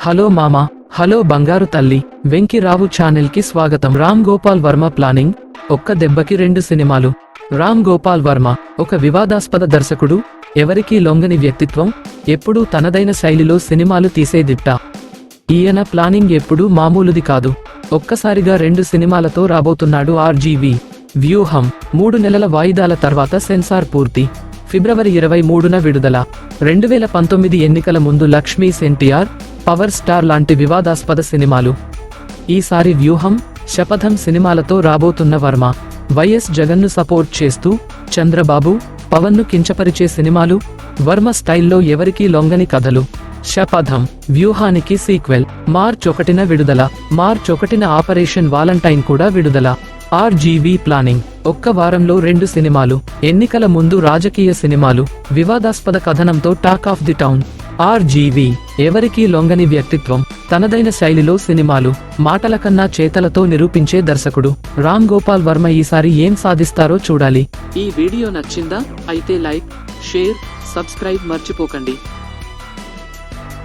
Hello మామ hello బంగారు తల్లి వెంకిరావు ఛానల్కి స్వాగతం. రామ్ గోపాల్ వర్మ ప్లానింగ్ ఒక్క దెబ్బకి రెండు సినిమాలు. రామ్ గోపాల్ వర్మ ఒక వివాదాస్పద దర్శకుడు ఎవరికీ లొంగని వ్యక్తిత్వం ఎప్పుడూ తనదైన శైలిలో సినిమాలు తీసేదిట్ట ఈయన ప్లానింగ్ ఎప్పుడూ మామూలుది కాదు. ఒక్కసారిగా రెండు సినిమాలతో రాబోతున్నాడు ఆర్జీవి. వ్యూహం మూడు నెలల వాయిదాల తర్వాత సెన్సార్ పూర్తి. ఫిబ్రవరి ఇరవై మూడున విడుదల. రెండు వేల పంతొమ్మిది ఎన్నికల ముందు లక్ష్మీస్ ఎన్టీఆర్ పవర్ స్టార్ లాంటి వివాదాస్పద సినిమాలు. ఈసారి వ్యూహం శపథం సినిమాలతో రాబోతున్న వర్మ. వైఎస్ జగన్ను సపోర్ట్ చేస్తూ చంద్రబాబు పవన్ను కించపరిచే సినిమాలు వర్మ స్టైల్లో ఎవరికీ లొంగని కథలు. శపథం వ్యూహానికి సీక్వెల్. మార్చ్ ఒకటిన విడుదల. మార్చ్ ఒకటిన ఆపరేషన్ వాలంటైన్ కూడా విడుదల. RGV planning. ఒక్క వారంలో రెండు సినిమాలు ఎన్నికల ముందు రాజకీయ సినిమాలు వివాదాస్పద కథనంతో talk of the town. RGV ఎవరికీ లొంగని వ్యక్తిత్వం తనదైన శైలిలో సినిమాలు మాటల కన్నా చేతలతో నిరూపించే దర్శకుడు. రామ్ గోపాల్ వర్మ ఈసారి ఏం సాధిస్తారో చూడాలి. ఈ వీడియో నచ్చిందా? అయితే లైక్ షేర్ సబ్స్క్రైబ్ మర్చిపోకండి.